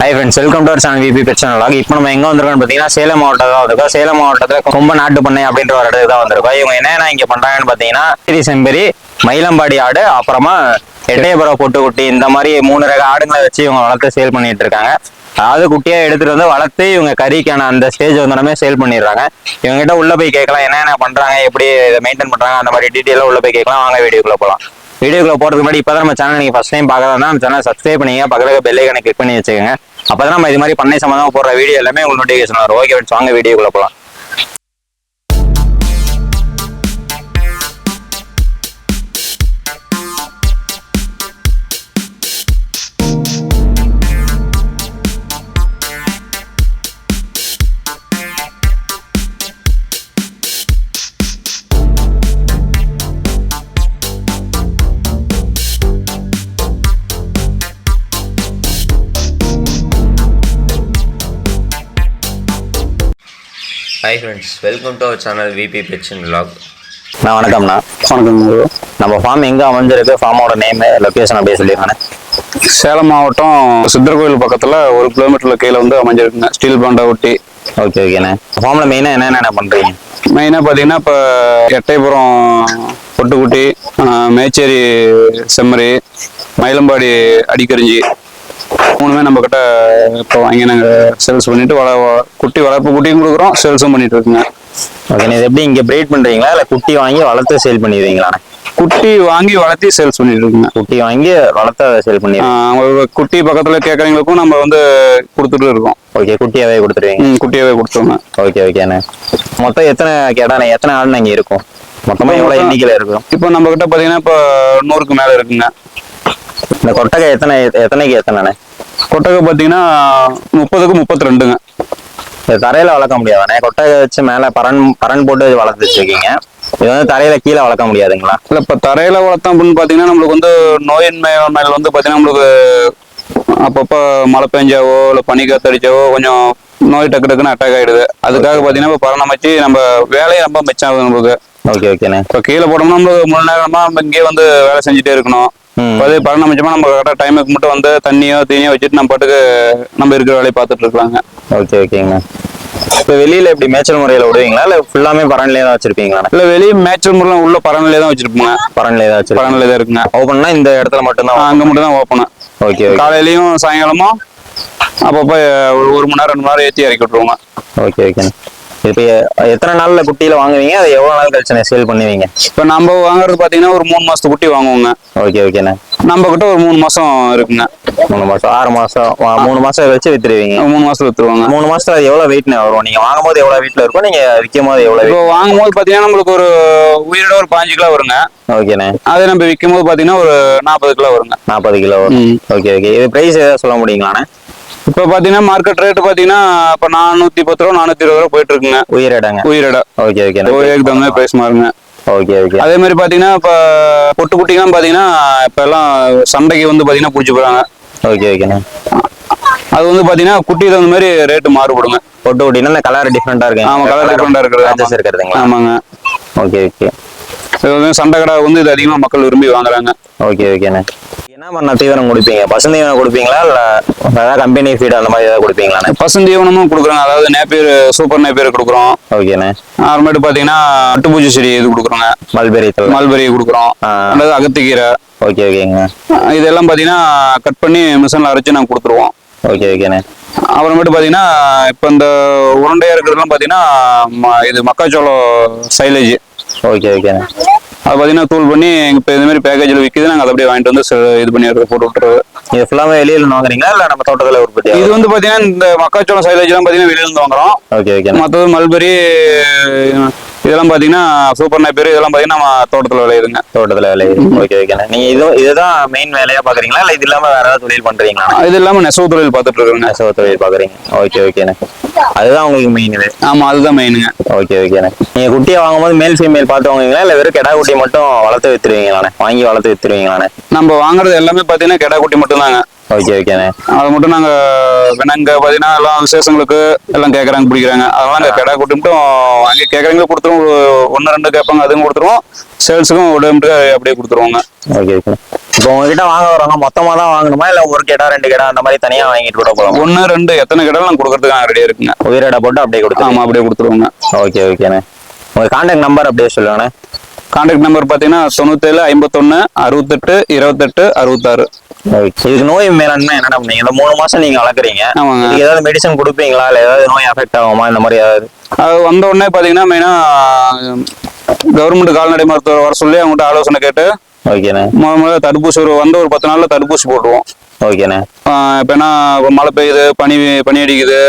Hi friends welcome to our channel VP பிரச்சனை இப்போ நம்ம எங்கே வந்திருக்கோம்னு பார்த்தீங்கன்னா சேலம் மாவட்டம் தான் வந்திருக்கோம். சேலம் மாவட்டத்தில் கொம்ப நாட்டு பண்ணை அப்படின்ற ஒரு இடத்துக்கு தான் வந்திருக்கோம். இவங்க என்னென்ன இங்கே பண்ணுறாங்கன்னு பார்த்தீங்கன்னா திரி செம்பரி மயிலம்பாடி ஆடு அப்புறமா எட்டயபுரம் பொட்டுக்குட்டி இந்த மாதிரி மூணு ரக ஆடுங்களை வச்சு இவங்க வளர்த்து சேல் பண்ணிட்டு இருக்காங்க. அதாவது குட்டியாக எடுத்துகிட்டு வந்து வளர்த்து இவங்க கறிக்கான அந்த ஸ்டேஜ் வந்தோடனே சேல் பண்ணிடுறாங்க. இவங்க கிட்ட போய் கேட்கலாம் என்னென்ன பண்ணுறாங்க எப்படி இதை மெயின்டைன் பண்ணுறாங்க அந்த மாதிரி டீட்டெயிலாக உள்ளே போய் கேட்கலாம். வாங்க வீடியோக்குள்ள போகலாம் வீடியோக்குள்ள போறதுக்கு முன்னாடி இப்பதான் நம்ம சேனல் நீங்க ஃபர்ஸ்ட் டைம் பார்க்கறதா நம்ம சேனல் சப்ஸ்கிரைப் பண்ணீங்க பக்கத்துல பெல் கணக்கு கிளிக் பண்ணி வச்சுக்கோங்க. அப்பதான் நம்ம இது மாதிரி பண்ணை சம்பந்தமா போடுற வீடியோ எல்லாமே உங்களுக்கு நோட்டிஃபிகேஷன் வரும். ஓகே வாங்க வீடியோக்குள்ள போகலாம் friends welcome to our channel VP பெட்சன் vlog. நான் வணக்கம்ண்ணா. வணக்கம். நம்ம ஃபார்ம் எங்க அமைஞ்சிருக்கு? ஃபார்மோட நேம் லொகேஷன் அப்படியே சொல்லிடுவானே சேலம் மாவட்டம் சித்தர் கோயில் பக்கத்துல ஒரு கிலோமீட்டர்ல கீழே வந்து அமைஞ்சிருக்குங்க. ஸ்டீல் பாண்டா ஒட்டி. ஓகே ஓகேண்ணே ஃபார்ம்ல மெயினா என்னென்ன பண்றீங்க? மெயினாக பார்த்தீங்கன்னா இப்போ எட்டயபுரம் பொட்டுக்குட்டி மேச்சேரி செம்மறி மயிலம்பாடி அடிக்கரிஞ்சி மூணுமே நம்ம கிட்ட இப்போ வாங்கி நாங்கள் சேல்ஸ் பண்ணிட்டு வள குட்டி வளர்ப்பு குட்டியும் கொடுக்குறோம் சேல்ஸும் பண்ணிட்டு இருக்குங்க. ஓகே இது எப்படி இங்க பிரீட் பண்றீங்களா? இல்ல குட்டி வாங்கி வளர்த்து சேல் பண்ணிடுவீங்களாண்ணே குட்டி வாங்கி வளர்த்தி சேல்ஸ் பண்ணிட்டு இருக்குங்க. குட்டி வாங்கி வளர்த்து சேல் பண்ணிடுவீங்க. ஆஹ், அவங்க குட்டி பக்கத்தில் கேட்குறவங்களுக்கும் நம்ம வந்து கொடுத்துட்டு இருக்கோம். ஓகே குட்டியாவே கொடுத்துருவீங்க. குட்டியாவே கொடுத்துருவோங்க ஓகே ஓகேண்ணே மொத்தம் எத்தனை கேடாண்ணே? எத்தனை ஆடுண்ணே இங்க இருக்கும்? மொத்தமா எவ்வளவு எண்ணிக்கையில இருக்கும்? இப்போ நம்ம கிட்ட பார்த்தீங்கன்னா இப்போ நூறுக்கு மேலே இருக்குங்க. இந்த கொட்டகை எத்தனை எத்தனைக்கு எத்தனைண்ணே? கொட்டகை பார்த்தீங்கன்னா முப்பதுக்கு முப்பத்தி ரெண்டுங்க தரையில வளர்க்க முடியாதானே கொட்டகை வச்சு மேல பரன் பரன் போட்டு வளர்த்து வச்சிருக்கீங்க. இது வந்து தரையில கீழே வளர்க்க முடியாதுங்களா? இல்லை இப்போ தரையில் வளர்த்தோம் அப்படின்னு பார்த்தீங்கன்னா நம்மளுக்கு வந்து நோயின்மை மேல் வந்து பார்த்தீங்கன்னா நம்மளுக்கு அப்பப்போ மழை பெஞ்சாவோ இல்லை பனி காத்தடிச்சாவோ கொஞ்சம் நோய் டக்கு டக்குன்னு அட்டாக் ஆகிடுது அதுக்காக பார்த்தீங்கன்னா இப்போ பராமரிச்சு நம்ம வேலையை ரொம்ப மிச்சம் ஆகுது நம்மளுக்கு. ஓகே ஓகேண்ணே இப்போ கீழே போட்டோம்னா நம்மளுக்கு முழு நேரமா நம்ம இங்கேயே வந்து வேலை செஞ்சுட்டே இருக்கணும். அதே பராமரிச்சோம்னா நம்ம கரெக்டாக டைமுக்கு மட்டும் வந்து தண்ணியோ தீனியோ வச்சுட்டு நம்ம பாட்டுக்கு நம்ம இருக்கிற வேலையை பார்த்துட்டு இருக்கலாங்க ஓகே ஓகேங்க இப்போ வெளியில எப்படி மேய்ச்சல் முறையில விடுவீங்களா? இல்ல ஃபுல்லாமே பரன்லயே தான் வச்சிருப்பீங்களாண்ணே இல்லை வெளியே மேய்ச்சல் முறையில் உள்ள பரநிலையே தான் வச்சிருப்போங்க. பரன்லயே தான் வச்சிருப்பீங்க. பரநிலை தான் இருக்குங்க. ஓப்பன்னா இந்த இடத்துல மட்டும்தான் அங்கே மட்டும் தான் ஓப்பனு ஓகே ஓகே காலையிலயும் சாயங்காலமும் அப்பப்போ ஒரு ஒரு மணி நேரம் ரெண்டு மணி நேரம் ஏற்றி இறக்கி விட்ருவோங்க ஓகே ஓகேண்ணே இப்போ எத்தனை நாள்ல குட்டியில வாங்குவீங்க? அது எவ்வளவு நாள் கழிச்சு சேல் பண்ணுவீங்க? இப்போ நம்ம வாங்குறது பார்த்தீங்கன்னா ஒரு மூணு மாசத்து குட்டி வாங்குவோங்க. ஓகே ஓகேண்ணே நம்ம கிட்ட ஒரு மூணு மாசம் இருக்குங்க. மூணு மாசம் ஆறு மாசம் மூணு மாசம் கழிச்சு வித்துருவீங்க. மூணு மாசத்துல வித்துருவாங்க. மூணு மாசத்துல அது எவ்வளவு வெயிட்னு வரும்? நீங்க வாங்கும் போது எவ்வளவு வெயிட்ல இருக்கும்? நீங்க விற்கும் போது எவ்வளவு இப்போ வாங்கும்போது பார்த்தீங்கன்னா நம்மளுக்கு ஒரு உயிரோட ஒரு பாஞ்சு கிலோ வருங்க? ஓகேண்ணே அதே நம்ம விற்கும் போது பார்த்தீங்கன்னா ஒரு நாற்பது கிலோ வருங்க. நாற்பது கிலோ. ஓகே ஓகே இது பிரைஸ் ஏதாவது சொல்ல முடியுங்களாண்ணே? இப்போ பார்த்தீங்கன்னா மார்க்கெட் ரேட்டு பார்த்தீங்கன்னா இப்போ நானூற்றி பத்து ரூபா நானூற்றி இருபது ரூபா போயிட்டு இருக்குங்க உயிரிடங்க. உயிரோட. ஓகே ஒரு ஏக்கு தகுந்த பிரைஸ் மாறுங்க. ஓகே ஓகே அதே மாதிரி பார்த்தீங்கன்னா இப்போ பொட்டு குட்டிலாம் பார்த்தீங்கன்னா இப்போ எல்லாம் சண்டைக்கு வந்து பார்த்தீங்கன்னா பிடிச்சி போகிறாங்க ஓகே ஓகேண்ணே அது வந்து பார்த்தீங்கன்னா குட்டி தகுந்த மாதிரி ரேட்டு மாறுபடுங்க. பொட்டு குட்டினா கலர் டிஃப்ரெண்டா இருக்கு ஆமா கலர் டிஃப்ரெண்டா இருக்கிறது. இருக்கிறதுங்களா? ஆமாங்க. ஓகே ஓகே சண்டை கடை வந்து இது அதிகமா மக்கள் விரும்பி வாங்குறாங்க. ஓகே ஓகேண்ணே என்ன பண்ண தீவனம் கொடுப்பீங்க? பசுந்தீவனம் கொடுப்பீங்களா? இல்ல ஏதாவது கம்பெனி ஃபீட் அந்த மாதிரி ஏதாவது கொடுப்பீங்களாண்ணே? பசுந்தீவனமும் கொடுக்குறாங்க. அதாவது நேப்பியர் சூப்பர் நேப்பியர் கொடுக்குறோம். ஓகேண்ணே. அப்புறமேட்டு பார்த்தீங்கன்னா அட்டுப்பூச்சி செடி இது கொடுக்குறோங்க. மல்பெரி மல்பெரி கொடுக்குறோம். அதாவது அகத்திக்கீரை. ஓகே ஓகேங்க. இதெல்லாம் பார்த்தீங்கன்னா கட் பண்ணி மிஷினில் அரைச்சு நாங்கள் கொடுத்துருவோம். ஓகே ஓகேண்ணே. அப்புறமேட்டு பார்த்தீங்கன்னா இப்போ இந்த உருண்டையாக இருக்கிறதுலாம் பார்த்தீங்கன்னா இது மக்காச்சோளம் சைலேஜ் ஓகே ஓகேண்ணே. அது பார்த்தீங்கன்னா தூள் பண்ணி இப்போ இது மாதிரி பேக்கேஜில் விற்கிது நாங்கள் அதை அப்படியே வாங்கிட்டு வந்து இது பண்ணி போட்டு விட்டுறது. இது ஃபுல்லாமே வெளியில வாங்குறீங்களா இல்ல நம்ம தோட்டத்துல உற்பத்தி இது வந்து பார்த்தீங்கன்னா இந்த மக்காச்சோளம் சைலேஜ்லாம் பார்த்தீங்கன்னா வெளியிலேருந்து வாங்குறோம். ஓகே ஓகேண்ணே மற்றது மல்பெரி இதெல்லாம் பார்த்தீங்கன்னா சூப்பர் நைப்பர் இதெல்லாம் பார்த்தீங்கன்னா நம்ம தோட்டத்தில் விளையுதுங்க தோட்டத்துல வேலை ஓகே ஓகேண்ணே நீங்க இது இதுதான் மெயின் வேலையா பாக்குறீங்களா? இல்ல இது இல்லாம வேற ஏதாவது தொழில் பண்றீங்களா? இது இல்லாமல் நெசவு தொழில் பார்த்துட்டு இருக்கிறோங்க நெசவு தொழில் பாக்குறீங்க. ஓகே ஓகேண்ணே அதுதான் உங்களுக்கு மெயின் இது. ஆமாம் அதுதான் மெயினுங்க ஓகே ஓகேண்ணே நீங்க குட்டியை வாங்கும்போது மேல் ஃபீமேல் பார்த்து வாங்குவீங்களா இல்ல வெறும் கெடா குட்டி மட்டும் வளர்த்து வித்துருவீங்களாண்ணே? வாங்கி வளர்த்து வித்துருவீங்களாண்ணே? நம்ம வாங்குறது எல்லாமே பார்த்தீங்கன்னா கெடா குட்டி மட்டும்தாங்க. ஓகே ஓகேண்ணே அதை மட்டும் நாங்கள் வினங்க பார்த்தீங்கன்னா எல்லாம் விசேஷங்களுக்கு எல்லாம் கேட்குறாங்க பிடிக்கிறாங்க. அதெல்லாம் அங்கே கடை குட்டி மட்டும் அங்கே கேட்குறவங்களே கொடுத்துருவோம். ஒரு ஒன்று ரெண்டு கேட்பாங்க அதுவும் கொடுத்துருவோம். சேல்ஸுக்கும் மட்டும் அப்படியே கொடுத்துருவோங்க. ஓகே ஓகே இப்போ உங்ககிட்ட வாங்க வரவங்க மொத்தமா தான் வாங்கணுமா? இல்ல ஒரு கேடா ரெண்டு கேடா அந்த மாதிரி தனியா வாங்கிட்டு கூட போகலாம்? ஒன்று ரெண்டு எத்தனை கடையில் நான் கொடுக்கறதுக்கு நான் ரெடியாக இருக்குங்க. உயிரிட போட்டு அப்படியே கொடுத்துருவோம் ஆமாம் அப்படியே கொடுத்துருவோங்க. ஓகே ஓகேண்ணே உங்க கான்டாக்ட் நம்பர் அப்படியே சொல்லுங்கண்ணே. கான்டாக்ட் நம்பர் பார்த்தீங்கன்னா தொண்ணூத்தேழு ஐம்பத்தொன்று அறுபத்தெட்டு இருபத்தெட்டு அறுபத்தாறு. இதுக்கு நோய் மேலாண்மை என்னென்ன பண்ணீங்க? இந்த மூணு மாசம் நீங்க வளர்க்குறீங்க. ஆமாங்க. ஏதாவது மெடிசன் கொடுப்பீங்களா? இல்ல ஏதாவது நோய் அஃபெக்ட் ஆகுமா? இந்த மாதிரி ஏதாவது? அது வந்த உடனே பார்த்தீங்கன்னா மெயினாக கவர்மெண்ட் கால்நடை மருத்துவர் வர சொல்லி அவங்ககிட்ட ஆலோசனை கேட்டு ஓகேண்ணே. முத முதல்ல தடுப்பூசி ஒரு வந்த ஒரு பத்து நாள்ல தடுப்பூசி போட்டுருவோம். ஓகேண்ணே. இப்போ என்ன மழை பெய்யுது பனி பனி அடிக்குது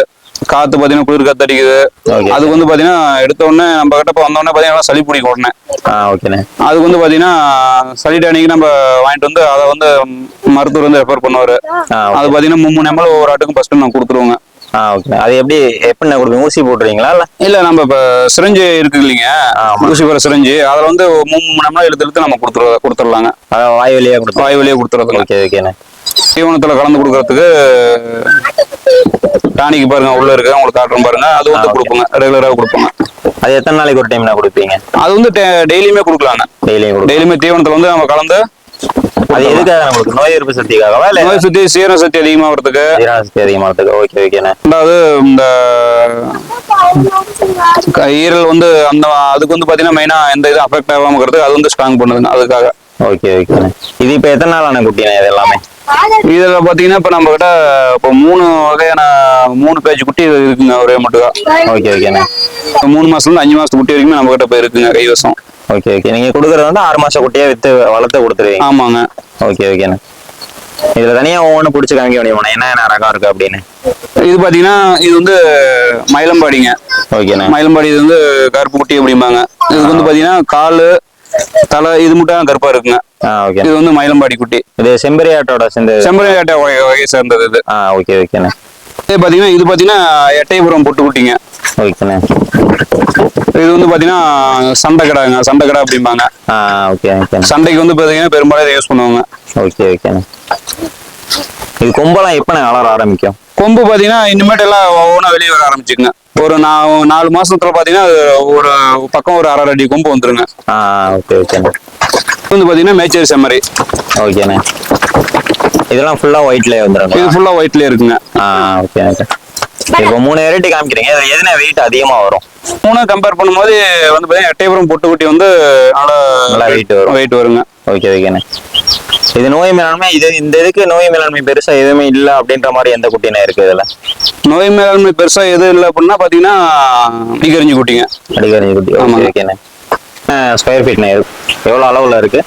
காத்து பார்த்தீங்கன்னா குளிர் காத்து அடிக்குது. அதுக்கு வந்து பார்த்தீங்கன்னா எடுத்த உடனே நம்ம கிட்ட இப்போ வந்த உடனே பார்த்தீங்கன்னா சளி பிடிக்கும் உடனே. ஓகேண்ணே அதுக்கு வந்து பார்த்தீங்கன்னா சளி டானிக்கு நம்ம வாங்கிட்டு வந்து அதை வந்து மருத்துவர் வந்து ரெஃபர் பண்ணுவார். அது பார்த்தீங்கன்னா மூணு எம்எல் ஒவ்வொரு ஆட்டுக்கும் ஃபர்ஸ்ட் நான் கொடுத்துருவோங்க. ஓகே அது எப்படி எப்படிண்ணே கொடுப்பீங்க? ஊசி போட்டுறீங்களா இல்ல? இல்ல நம்ம இப்ப சிரஞ்சு இருக்கு இல்லைங்க. ஊசி போற சிரஞ்சு. அதுல வந்து மூணு மூணு எம்எல் எடுத்து எடுத்து நம்ம கொடுத்துரு கொடுத்துடலாங்க வாய் வழியா வாய் வழியே கொடுத்துறதுங்க. ஓகே ஓகேண்ணே தீவனத்துல கலந்து கொடுக்கறதுக்கு டானிக்கு பாருங்க உள்ள இருக்கு. உங்களுக்கு காட்டுறோம் பாருங்க. அது வந்து. கொடுப்போங்க. ரெகுலரா கொடுப்போங்க. அது எத்தனை நாளைக்கு ஒரு டைம்னா கொடுப்பீங்க? அது வந்து டெய்லியுமே கொடுக்கலாங்க டெய்லியும் டெய்லியுமே தீவனத்துல வந்து நம்ம கலந்து அது எதுக்காக நம்மளுக்கு நோய் எதிர்ப்பு சக்திக்காகவா இல்ல? நோய் சுத்தி சீரண சக்தி அதிகமாகிறதுக்கு ஜீரண சக்தி அதிகமாகிறதுக்கு ஓகே ஓகேண்ணே ரெண்டாவது இந்த ஈரல் வந்து அந்த அதுக்கு வந்து பாத்தீங்கன்னா மெயினா எந்த இது அஃபெக்ட் ஆகாம இருக்கிறதுக்கு அது வந்து ஸ்ட்ராங் பண்ணுதுங்க அதுக்காக. ஓகே ஓகேண்ணே இது இப்போ எத்தனை நாளான குட்டிண்ணே இது எல்லாமே இதுல பாத்தீங்கன்னா இப்ப நம்ம கிட்ட இப்போ மூணு வகையான மூணு பேஜ் குட்டி இருக்குங்க ஒரே மட்டும் ஓகே ஓகேண்ணே மூணு இருந்து அஞ்சு மாசத்து குட்டி வரைக்கும் நம்ம கிட்ட இப்ப இருக்குங்க கைவசம். ஓகே ஓகே நீங்க கொடுக்கறது வந்து ஆறு மாசம் குட்டியா வித்து வளர்த்து கொடுத்துருவீங்க. ஆமாங்க. ஓகே ஓகேண்ணே இதுல தனியா ஒவ்வொன்று பிடிச்சி காமிக்க முடியுமா என்ன என்ன ரகம் இருக்கு அப்படின்னு? இது பாத்தீங்கன்னா இது வந்து மயிலம்பாடிங்க. ஓகேண்ணே மயிலம்பாடி இது வந்து கருப்பு குட்டி அப்படிம்பாங்க. இதுக்கு வந்து பாத்தீங்கன்னா காலு தலை இது மட்டும் தான் கருப்பா இருக்குங்க. ஓகே இது வந்து மயிலம்பாடி குட்டி. இது செம்பரி ஆட்டோட சேர்ந்து செம்பரி ஆட்டை வகை வகையை சேர்ந்தது இது. ஆ ஓகே ஓகேண்ணே இது பாத்தீங்கன்னா இது பாத்தீங்கன்னா எட்டயபுரம் பொட்டு குட்டிங்க. ஓகேண்ணே இது வந்து பாத்தீங்கன்னா சண்டை கடாங்க சண்டை கடை அப்படிம்பாங்க. ஆ ஓகே ஓகேண்ணே சண்டைக்கு வந்து பாத்தீங்கன்னா பெரும்பாலும் யூஸ் பண்ணுவாங்க. ஓகே ஓகேண்ணே இது கொம்பெல்லாம் எப்பண்ணே வளர ஆரம்பிக்கும்? கொம்பு பாத்தீங்கன்னா இனிமேட்டு எல்லாம் ஒவ்வொன்றா வெளியே வர ஆரம்பிச்சுங்க ஒரு நா- நாலு மாசத்துல பாத்தீங்கன்னா அது ஒரு பக்கம் ஒரு அரை அடி கொம்பு வந்துருங்க. ஆ ஓகே இது வந்து பாத்தீங்கன்னா மேச்சேரி செம்மறி. ஓகேண்ணே. இதெல்லாம் ஃபுல்லா ஒயிட்லயே வந்துருங்க இது ஃபுல்லா ஒயிட்லயே இருக்குங்க. ஆ ஓகே ஓகே இப்போ மூணு வெரைட்டி காமிக்கிறீங்க. இதுல எதுனா வெயிட் அதிகமா வரும்? மூணு கம்பேர் பண்ணும்போது வந்து பாத்தீங்கன்னா எட்டயபுரம் பொட்டு குட்டி வந்து நல்லா நல்லா weight வரும். வெயிட் வருங்க. ஓகே ஓகேண்ணே இது நோய் மேலாண்மை இது இந்த இதுக்கு நோய் மேலாண்மை பெருசா எதுவுமே இல்ல அப்படின்ற மாதிரி எந்த குட்டினா இருக்கு இதுல? நோய் மேலாண்மை பெருசா எதுவும் இல்லை அப்படின்னா பாத்தீங்கன்னா அடிக்கரிஞ்சு குட்டிங்க. அடிக்கடி குட்டி. ஓகே ஆமாங்க. ஓகேண்ணே ஸ்கொயர் ஃபீட்ண்ணே எவ்வளவு அளவுல இருக்கு?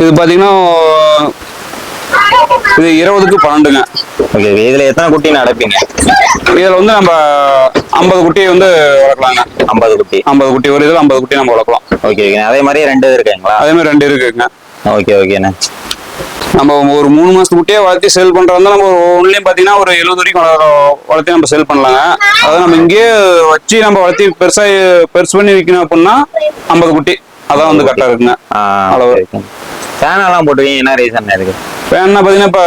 இது பாத்தீங்கன்னா இது இருபதுக்கு பன்னெண்டுங்க. ஓகே இதுல எத்தனை குட்டி நடப்பீங்க இதுல வந்து நம்ம ஐம்பது குட்டியை வந்து வளர்க்கலாங்க. ஐம்பது குட்டி. ஐம்பது குட்டி ஒரு இதில் ஐம்பது குட்டி நம்ம வளர்க்கலாம். Okay okay. அதே மாதிரி ரெண்டு இருக்குங்களா? அதே மாதிரி ரெண்டு இருக்குங்க. ஓகே ஓகேண்ணே. நம்ம ஒரு மூணு மாசத்து குட்டியே வளர்த்தி சேல் பண்றதா நம்ம ஒன்லையும் பாத்தீங்கன்னா ஒரு எழுபது வரைக்கும் வளர- வளர்த்தி நம்ம சேல் பண்ணலாங்க. அதாவது நம்ம இங்கேயே வச்சு நம்ம வளர்த்தி பெருசா பெருசு பண்ணி விற்கணும் அப்படின்னா ஐம்பது குட்டி. அதான் வந்து கரெக்டா இருக்குங்க. அளவு. அளவு ஃபேன் எல்லாம் போட்டுருக்கீங்க என்ன ரீசன் இருக்கு? வேணா பாத்தீங்கன்னா இப்ப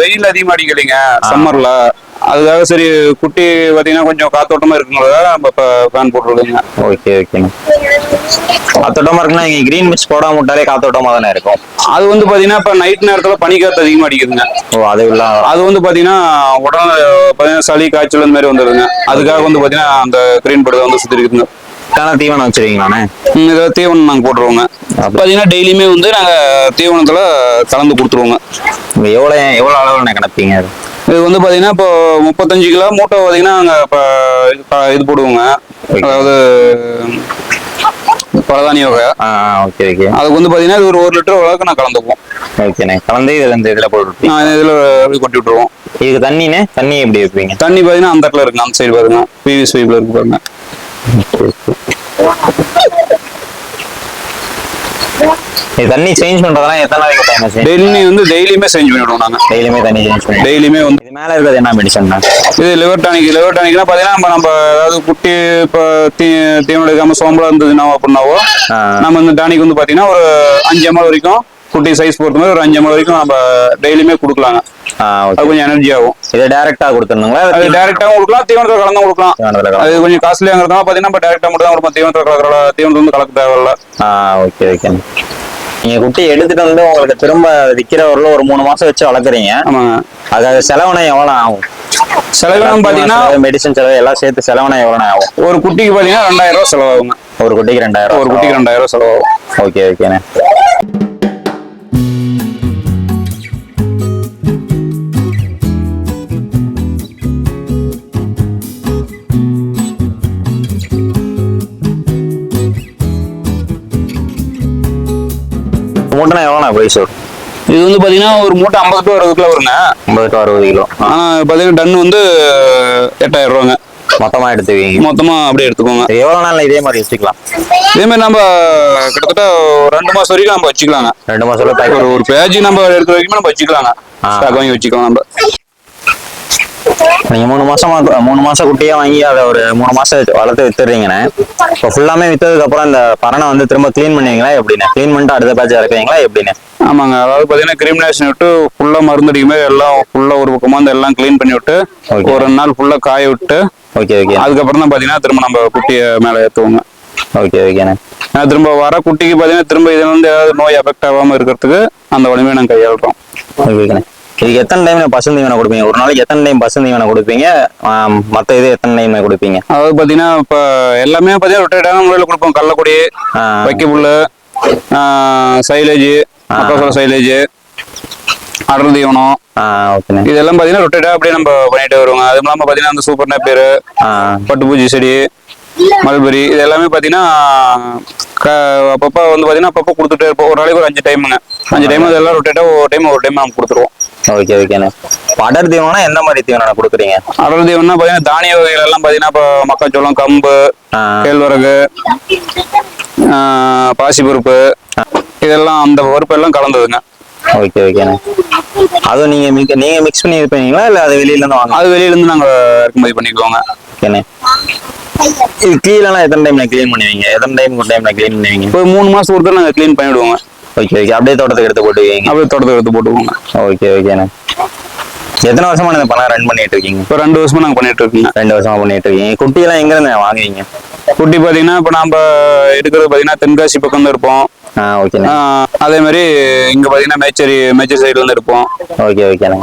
வெயில் அதிகமா அடிக்கலைங்க சம்மர்ல அதுக்காக சரி குட்டி பாத்தீங்கன்னா கொஞ்சம் காத்தோட்டமா இருக்குங்கிறதால நம்ம இப்ப ஃபேன் போட்டுருக்கோங்க. ஓகே ஓகேண்ணே காத்தோட்டமா இருக்குன்னா இங்க கிரீன் மிக்ஸ் போடாம விட்டாலே காத்தோட்டமா தானே இருக்கும்? அது வந்து பாத்தீங்கன்னா இப்ப நைட் நேரத்துல பனிக்காத்து அதிகமா அடிக்குதுங்க. ஓ அது இல்ல. அது வந்து பாத்தீங்கன்னா உடனே பாத்தீங்கன்னா சளி காய்ச்சல் இந்த மாதிரி வந்துருதுங்க. அதுக்காக வந்து பாத்தீங்கன்னா அந்த கிரீன் படுதை வந்து சுத்தி இருக்குதுங்க. கரெக்டான தீவனம் வச்சிருக்கீங்களாண்ணே? ம், இதை தீவனம் நாங்க போட்டுருவோங்க. பாத்தீங்கன்னா டெய்லியுமே வந்து நாங்க தீவனத்துல கலந்து கொடுத்துருவோங்க. இங்க எவ்வளவு எவ்வளவு அளவுல கிடப்பீங்க அது? இது வந்து பாத்தீங்கன்னா இப்போ முப்பத்தஞ்சு கிலோ மூட்டை பாத்தீங்கன்னா நாங்க இப்போ இது போடுவோங்க. அதாவது பலதானிய வகை. Okay okay. அதுக்கு வந்து பாத்தீங்கன்னா இது ஒரு ஒரு லிட்டர் அளவுக்கு நான் கலந்துக்குவோம். ஓகேண்ணே. கலந்து இதுல இந்த இதுல போட்டு நான் இதுல அப்படியே கொட்டி விட்டுருவோம். இதுக்கு தண்ணிண்ணே? தண்ணி எப்படி வைப்பீங்க? தண்ணி பாத்தீங்கன்னா அந்த இடத்துல இருக்குங்க அந்த சைடு பாருங்க. பிவிஎஸ் பைப்ல இருக்கு பாருங்க. தண்ணி சேஞ்ச் பண்றதெல்லாம் எத்தனை டைம் டெய்லி வந்து டெய்லியுமே செஞ்சு பண்ணிவிடுவோம் நாங்க. டெய்லியுமே தண்ணி சேஞ்ச் பண்ணி டெய்லியுமே வந்து இது மேல இருக்கிறது என்ன மெடிசன் இது லிவர் டானிக் லிவர் டானிக்னா பாத்தீங்கன்னா நம்ம நம்ம அதாவது குட்டி இப்போ தீ தீவனம் எடுக்காம சோம்பலா இருந்ததுன்னா அப்படின்னாவோ. நம்ம இந்த டானிக் வந்து பாத்தீங்கன்னா ஒரு அஞ்சு எம்எல் வரைக்கும் குட்டி சைஸ் பொறுத்த மாதிரி ஒரு அஞ்சு மணி வரைக்கும் நம்ம டெய்லியுமே கொடுக்கலாங்க. அது கொஞ்சம் எனர்ஜி ஆகும். இதை டைரக்டா கொடுத்துருந்துங்களா அது டேரெக்டாகவும் கொடுக்கலாம் தீவனத்தில் கலந்தும் கொடுக்கலாம். கலந்து. அது கொஞ்சம் காஸ்ட்லியாங்கிறதுனால பார்த்தீங்கன்னா நம்ம டேரெக்டாக மட்டும் தான் கொடுப்போம். தீவனத்தில் கலக்கிற தீவனத்தில் வந்து கலக்க தேவையில்ல. ஓகே ஓகே நீங்க குட்டி எடுத்துட்டு வந்து உங்களுக்கு திரும்ப விக்கிறவரில் ஒரு மூணு மாசம் வச்சு வளர்க்குறீங்க. அது செலவுனா எவ்வளோ ஆகும்? செலவினம் பார்த்தீங்கன்னா மெடிசன் செலவு எல்லாம் சேர்த்து செலவுனா எவ்வளோ ஆகும்? ஒரு குட்டிக்கு பார்த்தீங்கன்னா ரெண்டாயிரம் ரூபா செலவாகுங்க. ஒரு குட்டிக்கு ரெண்டாயிரம் ஒரு குட்டிக்கு ரெண்டாயிரம் ரூபா செலவாகும். ஓகே ஓகேண்ணே மூட்டைனா எவ்வளோண்ணா ப்ரைஸ் வரும் இது வந்து பார்த்தீங்கன்னா ஒரு மூட்டை ஐம்பது டு அறுபது கிலோ வருங்க ஐம்பது டு அறுபது கிலோ. ஆனால் பார்த்தீங்கன்னா டன் வந்து எட்டாயிரம் ரூபாங்க. மொத்தமா எடுத்துக்குவீங்க. மொத்தமாக அப்படியே எடுத்துக்கோங்க. எவ்வளோ நாள் இதே மாதிரி வச்சுக்கலாம் இதே மாதிரி நம்ம கிட்டத்தட்ட ரெண்டு மாசம் வரைக்கும் நம்ம வச்சுக்கலாங்க. ரெண்டு பேக் ஒரு ஒரு பேஜ் நம்ம எடுக்கிற வரைக்கும் நம்ம வச்சுக்கலாங்க. ஸ்டாக் வாங்கி வச்சுக்கலாம் நம்ம. நீங்க மூணு மாசமா மூணு மாசம் குட்டியா வாங்கி அதை ஒரு மூணு மாசம் வச்சு வளர்த்து வித்துறீங்கண்ணே இப்போ ஃபுல்லாமே வித்ததுக்கு அப்புறம் இந்த பரணை வந்து திரும்ப க்ளீன் பண்ணுவீங்களா எப்படிண்ணே? க்ளீன் பண்ணிட்டு அடுத்த பேட்ச் இறக்குவீங்களா எப்படிண்ணே? ஆமாங்க. அதாவது பார்த்தீங்கன்னா கிரிமினேஷன் விட்டு ஃபுல்லாக மருந்து அடிக்கும் எல்லாம் ஃபுல்லாக ஒரு பக்கமாக வந்து எல்லாம் க்ளீன் பண்ணி விட்டு. ஒரு ரெண்டு நாள் ஃபுல்லாக காய விட்டு ஓகே ஓகே அதுக்கப்புறம் தான் பார்த்தீங்கன்னா திரும்ப நம்ம குட்டியை மேலே ஏற்றுவோங்க ஓகே ஓகேண்ணே திரும்ப வர குட்டிக்கு பார்த்தீங்கன்னா திரும்ப இதுல வந்து ஏதாவது நோய் அஃபெக்ட் ஆகாமல் இருக்கிறதுக்கு அந்த வலிமையை நாங்கள் கையாளுறோம். ஓகே ஓகேண்ணே இதுக்கு எத்தனை டைம் பசு தீவனம் கொடுப்பீங்க? ஒரு நாளைக்கு எத்தனை டைம் பசு தீவனம் கொடுப்பீங்க? மத்த இது எத்தனை டைம் கொடுப்பீங்க? அதாவது பார்த்தீங்கன்னா இப்போ எல்லாமே பார்த்தீங்கன்னா ரொட்டேட்டான முறையில் கொடுப்போம். கள்ளக்குடி வைக்கப்புல் சைலேஜ் மக்காசோள சைலேஜ் அடல் தீவனம். இதெல்லாம் பார்த்தீங்கன்னா ரொட்டேட்டா அப்படியே நம்ம பண்ணிட்டே வருவோங்க. அது இல்லாமல் பார்த்தீங்கன்னா அந்த சூப்பர் நேப்பேர் பட்டுப்பூச்சி செடி மல்பெரி இது எல்லாமே பார்த்தீங்கன்னா அப்பப்போ வந்து பார்த்தீங்கன்னா அப்பப்போ கொடுத்துட்டே இருப்போம். ஒரு நாளைக்கு ஒரு அஞ்சு டைமுங்க அஞ்சு டைம் இதெல்லாம் ரொட்டேட்டாக ஒரு டைம் ஒரு டைம் நம்ம கொடுத்துருவோம். ஓகே ஓகேண்ணே அடர் தீவனம்னா எந்த மாதிரி தீவனம் கொடுக்குறீங்க? அடல் தீவனம்னா பார்த்தீங்கன்னா தானிய வகைகள் எல்லாம் பார்த்தீங்கன்னா இப்போ மக்காச்சோளம் கம்பு கேழ்வரகு ஆஹ் பாசிப்பருப்பு இதெல்லாம் அந்த பருப்பு எல்லாம் கலந்ததுங்க. ஓகே ஓகேண்ணே அதுவும் நீங்க நீங்க மிக்ஸ் பண்ணி இது பண்ணீங்களா இல்ல அது வெளியில இருந்து வாங்க அது வெளியில இருந்து நாங்க இறக்குமதி பண்ணிக்குவோங்க. ஓகேண்ணே இது கீழெல்லாம் எத்தனை டைம்ல க்ளீன் பண்ணுவீங்க? எத்தனை டைம் ஒரு டைம்ல க்ளீன் பண்ணுவீங்க? இப்போ மூணு மாசம் ஒருத்தர் நாங்க க்ளீன் பண்ணிவிடுவோங்க ஓகே ஓகே அப்படியே தோட்டத்துக்கு எடுத்து போட்டுவீங்க அப்படியே தோட்டத்தை எடுத்து போட்டுக்குவோங்க ஓகே ஓகேண்ணே எத்தனை வருஷமா இந்த பணம் ரன் பண்ணிட்டு இருக்கீங்க? இப்போ ரெண்டு வருஷமா நாங்க பண்ணிட்டு இருக்கோங்க ரெண்டு வருஷமா பண்ணிட்டு இருக்கீங்க. குட்டியெல்லாம் எங்க இருந்து வாங்குவீங்க குட்டி பாத்தீங்கன்னா இப்போ நாம எடுக்கிறது பாத்தீங்கன்னா தென்காசி பக்கம் தான் இருப்போம் ஓகேண்ணே அதே மாதிரி இங்க பாத்தீங்கன்னா மேச்சேரி மேச்சேரி சைடுல இருந்து இருப்போம். ஓகே ஓகேண்ணே